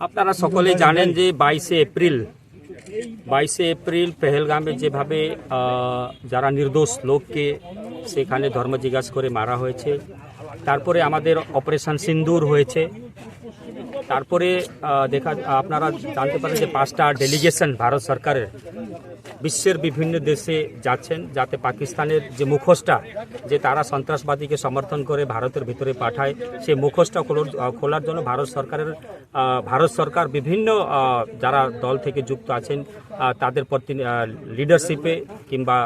আপনারা সকলেই জানেন যে বাইশে এপ্রিল বাইশে এপ্রিল পেহেলগামে যেভাবে যারা নির্দোষ লোককে সেখানে ধর্ম জিজ্ঞাসা করে মারা হয়েছে, তারপরে আমাদের অপারেশন সিন্দুর হয়েছে তারপরে দেখা, আপনারা জানতে পারেন যে পাঁচটা ডেলিগেশন ভারত সরকারের বিশ্বের বিভিন্ন দেশে যাচ্ছেন যাতে পাকিস্তানের যে মুখোশটা, যে তারা সন্ত্রাসবাদীকে সমর্থন করে ভারতের ভিতরে পাঠায়, সেই মুখোশটা খোলার- জন্য ভারত সরকারের ভারত সরকার বিভিন্ন যারা দল থেকে যুক্ত আছেন তাদের প্রতি লিডারশিপে কিংবা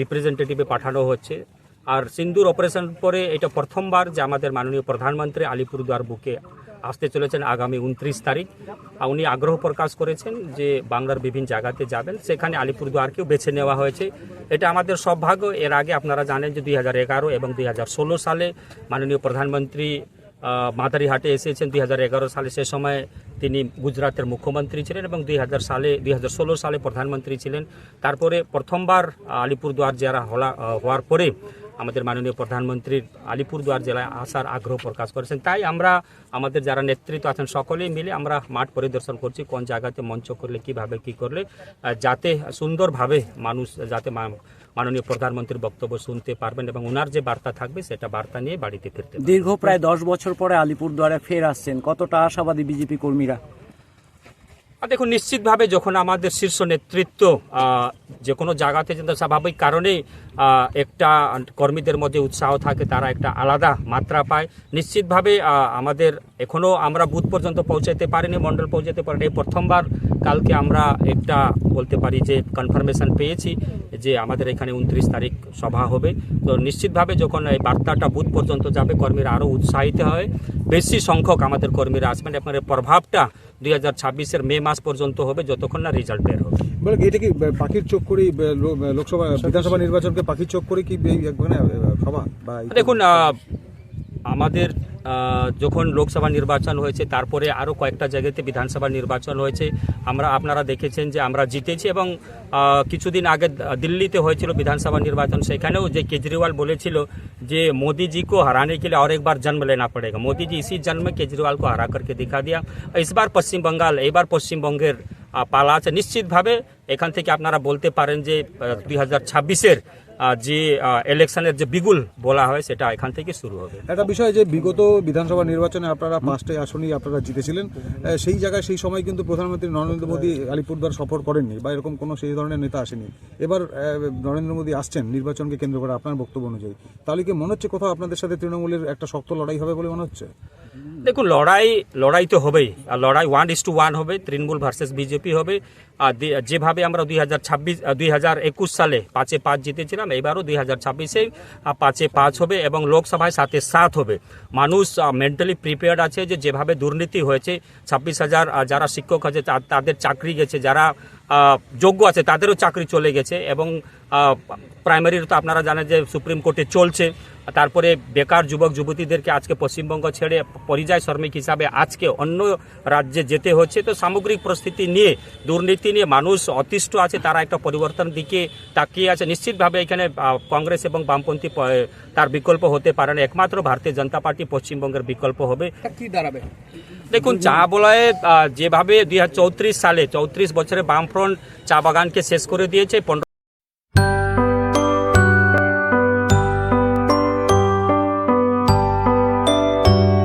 রিপ্রেজেন্টেটিভে পাঠানো হচ্ছে। আর সিন্দুর অপারেশন পরে এটা প্রথমবার যে আমাদের মাননীয় প্রধানমন্ত্রী আলিপুরদুয়ার বুকে আসতে চলেছেন আগামী উনত্রিশ তারিখ। উনি আগ্রহ প্রকাশ করেছেন যে বাংলার বিভিন্ন জায়গাতে যাবেন। সেখানে আলিপুরদুয়ারকেও বেছে নেওয়া হয়েছে। এটা আমাদের সৌভাগ্য। এর আগে আপনারা জানেন যে দুই হাজার এগারো এবং দুই হাজার ষোলো সালে মাননীয় প্রধানমন্ত্রী মাদারিহাটে এসেছেন। দুই হাজার এগারো সালে সে সময় তিনি গুজরাটের মুখ্যমন্ত্রী ছিলেন এবং দুই হাজার সালে, দুই হাজার ষোলো সালে প্রধানমন্ত্রী ছিলেন। তারপরে প্রথমবার আলিপুরদুয়ার হলা হওয়ার পরে আমাদের মাননীয় প্রধানমন্ত্রীর আলিপুরদুয়ার জেলায় আসার আগ্রহ প্রকাশ করেছেন। তাই আমরা, আমাদের যারা নেতৃত্ব আছেন, সকলেই মিলে আমরা মাঠ পরিদর্শন করছি, কোন জায়গাতে মঞ্চ করলে, কীভাবে, কি করলে যাতে সুন্দরভাবে মানুষ, যাতে মাননীয় প্রধানমন্ত্রীর বক্তব্য শুনতে পারবেন এবং ওনার যে বার্তা থাকবে, সেটা বার্তা নিয়ে বাড়িতে ফিরতে দীর্ঘ প্রায় দশ বছর পরে আলিপুরদুয়ারে ফের আসছেন। কতটা আশাবাদী বিজেপি কর্মীরা? আর দেখুন, নিশ্চিতভাবে যখন আমাদের শীর্ষ নেতৃত্ব যে কোনো জায়গাতে যেন স্বাভাবিক কারণেই একটা কর্মীদের মধ্যে উৎসাহ থাকে, তারা একটা আলাদা মাত্রা পায়। নিশ্চিতভাবে আমাদের এখনও আমরা বুথ পর্যন্ত পৌঁছাতে পারিনি, মণ্ডল পৌঁছাতে পারিনি। এই প্রথমবার কালকে আমরা একটা বলতে পারি যে কনফার্মেশন পেয়েছি। যে আমাদের এখানে উনত্রিশ তারিখ সভা হবে। তো নিশ্চিতভাবে যখন এই বার্তাটা বুথ পর্যন্ত যাবে কর্মীরা আরও উৎসাহিত হয়। বেশি সংখ্যক আমাদের কর্মীরা আসবেন। এবং এর প্রভাবটা দুই হাজার ছাব্বিশের মে মাস পর্যন্ত হবে যতক্ষণ না রেজাল্ট বের হবে। বলে এটা কি পাখির চোখ করেই লোকসভা বিধানসভা নির্বাচনকে পাখির চোখ করে কি সভা দেখুন আমাদের যখন লোকসভা নির্বাচন হয়েছে তারপরে আরও কয়েকটা জায়গাতে বিধানসভা নির্বাচন হয়েছে আমরা আপনারা দেখেছেন যে আমরা জিতেছি এবং আহ, কিছুদিন আগে দিল্লিতে হয়েছিল বিধানসভা নির্বাচন সেখানেও যে কেজরিওয়াল বলেছিল যে मोदी जी को हराने के लिए और एक बार जन्म लेना पड़ेगा मोदी जी इसी जन्म में केजरीवाल को हरा करके दिखा दिया इस बार পশ্চিম বাঙ্গাল এবার পশ্চিমবঙ্গের আহ, পালা আছে নিশ্চিতভাবে এখান থেকে আপনারা বলতে পারেন যে দুই হাজার ছাব্বিশের যে ইলেকশনের যে বিগুল বলা হয়, সেটা এখান থেকে শুরু হবে। একটা বিষয় যে বিগত বিধানসভা নির্বাচনে আপনারা পাঁচটাই আসনই আপনারা জিতেছিলেন সেই জায়গায় সেই সময় কিন্তু প্রধানমন্ত্রী নরেন্দ্র মোদী আলিপুরদুয়ার সফর করেননি বা এরকম কোনো সেই ধরনের নেতা আসেনি। এবার নরেন্দ্র মোদী আসছেন নির্বাচনকে কেন্দ্র করে, আপনার বক্তব্য অনুযায়ী। তাহলে কি মনে হচ্ছে কোথাও আপনাদের সাথে তৃণমূলের একটা শক্ত লড়াই হবে বলে মনে হচ্ছে? দেখুন, লড়াই লড়াই তো হবেই। আর লড়াই ওয়ান ইস টু ওয়ান হবে, তৃণমূল ভার্সেস বিজেপি হবে। আর যেভাবে আমরা দুই হাজার ছাব্বিশ দুই হাজার একুশ সালে পাঁচে পাঁচ জিতেছিলাম এবারও দুই হাজার ছাব্বিশে পাঁচে পাঁচ হবে এবং লোকসভায় সাথে সাত হবে। মানুষ মেন্টালি প্রিপেয়ার্ড আছে যে যেভাবে দুর্নীতি হয়েছে, ছাব্বিশ হাজার যারা শিক্ষক আছে তাদের চাকরি গেছে, যারা যোগ্য আছে, তাদেরও চাকরি চলে গেছে এবং প্রাইমারির তো আপনারা জানেন যে সুপ্রিম কোর্টে চলছে। তারপরে বেকার যুবক যুবতীদেরকে আজকে পশ্চিমবঙ্গ ছেড়ে পরিযায়ী শ্রমিক হিসাবে আজকে অন্য রাজ্যে যেতে হচ্ছে। তো সামগ্রিক পরিস্থিতি নিয়ে দুর্নীতি নিয়ে মানুষ অতিষ্ঠ আছে তারা একটা পরিবর্তন দিকে তাকিয়ে আছে। নিশ্চিতভাবে এখানে কংগ্রেস এবং বামপন্থী তার বিকল্প হতে পারে না। একমাত্র ভারতীয় জনতা পার্টি পশ্চিমবঙ্গের বিকল্প হবে। কি দাঁড়াবে? দেখুন চা বলয়ে যেভাবে দুই হাজার চৌত্রিশ সালে চৌত্রিশ বছরে বামফ্রন্ট চা বাগানকে শেষ করে দিয়েছে পনেরো